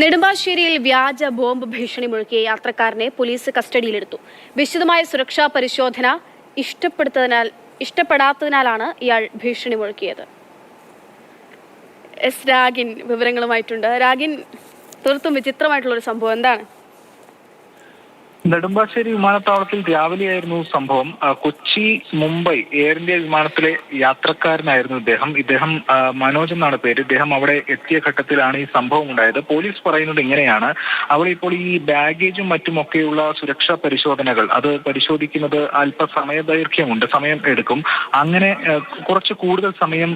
നെടുമ്പാശ്ശേരിയിൽ വ്യാജ ബോംബ് ഭീഷണി മുഴക്കിയ യാത്രക്കാരനെ പോലീസ് കസ്റ്റഡിയിലെടുത്തു. വിശദമായ സുരക്ഷാ പരിശോധന ഇഷ്ടപ്പെടുത്തതിനാൽ ഇഷ്ടപ്പെടാത്തതിനാലാണ് ഇയാൾ ഭീഷണി മുഴക്കിയത്. എസ് രാഗിൻ വിവരങ്ങളുമായിട്ടുണ്ട്. രാഗിൻ തീർത്തും വിചിത്രമായിട്ടുള്ള ഒരു സംഭവം. എന്താണ്? നെടുമ്പാശ്ശേരി വിമാനത്താവളത്തിൽ രാവിലെയായിരുന്നു സംഭവം. കൊച്ചി മുംബൈ എയർ ഇന്ത്യ വിമാനത്തിലെ യാത്രക്കാരനായിരുന്നു ഇദ്ദേഹം. ഇദ്ദേഹം മനോജ് എന്നാണ് പേര്. ഇദ്ദേഹം അവിടെ എത്തിയ ഘട്ടത്തിലാണ് ഈ സംഭവം ഉണ്ടായത്. പോലീസ് പറയുന്നത് ഇങ്ങനെയാണ്. അവിടെ ഇപ്പോൾ ഈ ബാഗേജും മറ്റുമൊക്കെയുള്ള സുരക്ഷാ പരിശോധനകൾ അത് പരിശോധിക്കുന്നത് അല്പ സമയദൈർഘ്യമുണ്ട് സമയം എടുക്കും. അങ്ങനെ കുറച്ച് കൂടുതൽ സമയം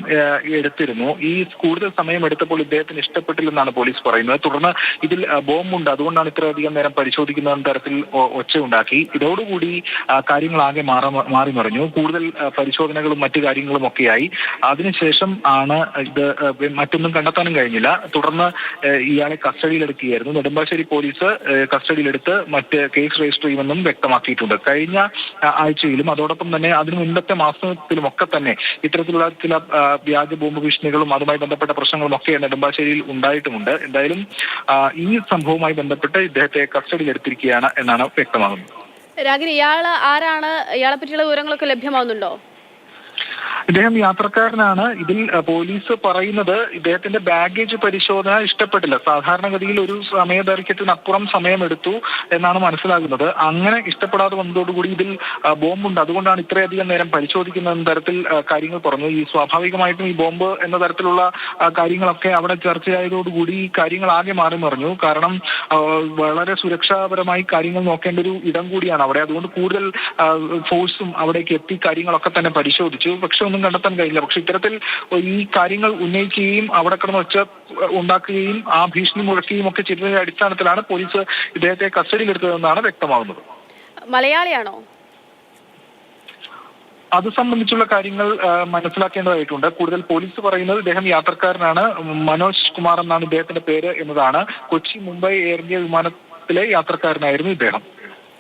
എടുത്തിരുന്നു. ഈ കൂടുതൽ സമയം എടുത്തപ്പോൾ ഇദ്ദേഹത്തിന് ഇഷ്ടപ്പെട്ടില്ലെന്നാണ് പോലീസ് പറയുന്നത്. തുടർന്ന് ഇതിൽ ബോംബുണ്ട്. അതുകൊണ്ടാണ് ഇത്രയധികം നേരം പരിശോധിക്കുന്ന തരത്തിൽ ഒച്ചയുണ്ടാക്കി. ഇതോടുകൂടി കാര്യങ്ങളാകെ മാറി മാറി മറിഞ്ഞു. കൂടുതൽ പരിശോധനകളും മറ്റു കാര്യങ്ങളും ഒക്കെയായി. അതിനുശേഷം ആണ് ഇത് മറ്റൊന്നും കണ്ടെത്താനും കഴിഞ്ഞില്ല. തുടർന്ന് ഇയാളെ കസ്റ്റഡിയിലെടുക്കുകയായിരുന്നു. നെടുമ്പാശ്ശേരി പോലീസ് കസ്റ്റഡിയിലെടുത്ത് മറ്റ് കേസ് രജിസ്റ്റർ ചെയ്യുമെന്നും വ്യക്തമാക്കിയിട്ടുണ്ട്. കഴിഞ്ഞ ആഴ്ചയിലും അതോടൊപ്പം തന്നെ അതിനു മുൻപത്തെ മാസത്തിലും ഒക്കെ തന്നെ ഇത്തരത്തിലുള്ള ചില വ്യാജ ബോംബ് ഭീഷണികളും അതുമായി ബന്ധപ്പെട്ട പ്രശ്നങ്ങളും ഒക്കെ നെടുമ്പാശ്ശേരിയിൽ ഉണ്ടായിട്ടുമുണ്ട്. എന്തായാലും ഈ സംഭവവുമായി ബന്ധപ്പെട്ട് ഇദ്ദേഹത്തെ കസ്റ്റഡിയിലെടുത്തിരിക്കുകയാണ് എന്നാണ് വ്യക്തമാകുന്നത് രാഗിനി ഇയാൾ ആരാണ്? ഇയാളെ പറ്റിയുള്ള വിവരങ്ങളൊക്കെ ലഭ്യമാവുന്നുണ്ടോ? ഇദ്ദേഹം യാത്രക്കാരനാണ്. ഇതിൽ പോലീസ് പറയുന്നത് ഇദ്ദേഹത്തിന്റെ ബാഗേജ് പരിശോധന ഇഷ്ടപ്പെട്ടില്ല. സാധാരണഗതിയിൽ ഒരു സമയദൈർഘ്യത്തിനപ്പുറം സമയമെടുത്തു എന്നാണ് മനസ്സിലാകുന്നത്. അങ്ങനെ ഇഷ്ടപ്പെടാതെ വന്നതോടുകൂടി ഇതിൽ ബോംബുണ്ട്. അതുകൊണ്ടാണ് ഇത്രയധികം നേരം പരിശോധിക്കുന്ന തരത്തിൽ കാര്യങ്ങൾ പറഞ്ഞു ഈ സ്വാഭാവികമായിട്ടും ഈ ബോംബ് എന്ന തരത്തിലുള്ള കാര്യങ്ങളൊക്കെ അവിടെ ചർച്ചയായതോടുകൂടി ഈ കാര്യങ്ങൾ ആകെ മാറി മറിഞ്ഞു. കാരണം വളരെ സുരക്ഷാപരമായി കാര്യങ്ങൾ നോക്കേണ്ട ഒരു ഇടം കൂടിയാണ് അവിടെ. അതുകൊണ്ട് കൂടുതൽ ഫോഴ്സും അവിടേക്ക് എത്തി കാര്യങ്ങളൊക്കെ തന്നെ പരിശോധിച്ചു. പക്ഷെ കണ്ടെത്താൻ കഴിയില്ല. പക്ഷെ ഇത്തരത്തിൽ ഈ കാര്യങ്ങൾ ഉന്നയിക്കുകയും അവിടെ കിടന്ന് ഒച്ച ഉണ്ടാക്കുകയും ആ ഭീഷണി മുഴക്കുകയും ഒക്കെ ചെയ്തതിന്റെ അടിസ്ഥാനത്തിലാണ് പോലീസ് ഇദ്ദേഹത്തെ കസ്റ്റഡിയിലെടുത്തതെന്നാണ് വ്യക്തമാകുന്നത്. മലയാളിയാണോ? അത് സംബന്ധിച്ചുള്ള കാര്യങ്ങൾ മനസ്സിലാക്കേണ്ടതായിട്ടുണ്ട്. കൂടുതൽ പോലീസ് പറയുന്നത് ഇദ്ദേഹം യാത്രക്കാരനാണ്. മനോജ് കുമാർ എന്നാണ് ഇദ്ദേഹത്തിന്റെ പേര് എന്നതാണ്. കൊച്ചി മുംബൈ എയർ ഇന്ത്യ വിമാനത്തിലെ യാത്രക്കാരനായിരുന്നു ഇദ്ദേഹം.